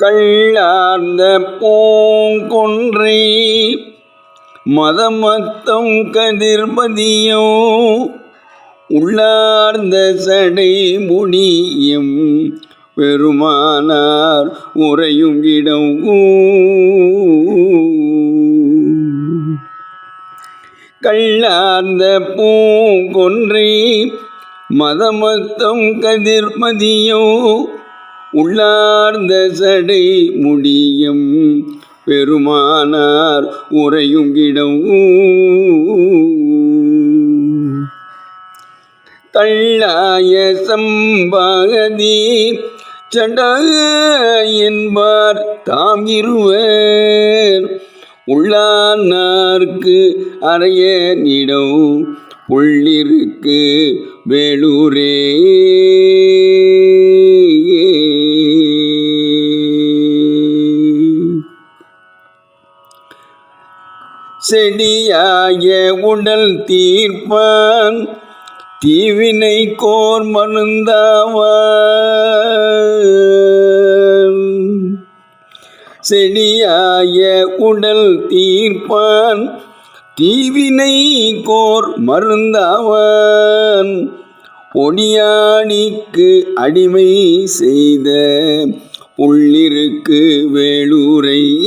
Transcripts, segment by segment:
கள்ளார்ந்த பூங்கொன்றை மதமத்தம் கதிர்பதியோ உள்ளார்ந்த சடை முடியும் பெருமானார் உறையும் இடம் கள்ளார்ந்த பூங்கொன்றை மதமத்தம் கதிர்மதியோ உள்ளார்ந்த சடை முடியும். பெருமானார் உறையும் இடம் தள்ளாய சம்பாகதி சட என்பார் தாம் இருவர். உள்ளார்க்கு அறைய நிடம் உள்ளிருக்கு வேலூரே. செடியாய உடல் தீர்ப்பான் தீவினை கோர் மருந்தாவான் செடியாய உடல் தீர்ப்பான் தீவினை கோர் மருந்தாவான் ஒடியாணிக்கு அடிமை செய்த உள்ளிருக்கு வேலூரை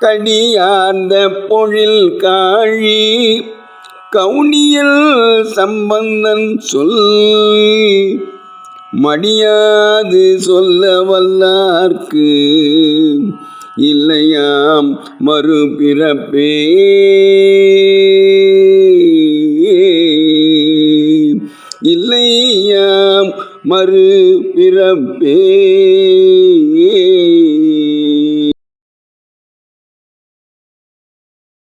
கடியார்ந்த பொழில் காழி கவுனியல் சம்பந்தன் சொல். மடியாது சொல்ல வல்லார்க்கு இல்லையாம் மறுபிறப்பே. இல்லையாம் மறுபிறப்பே.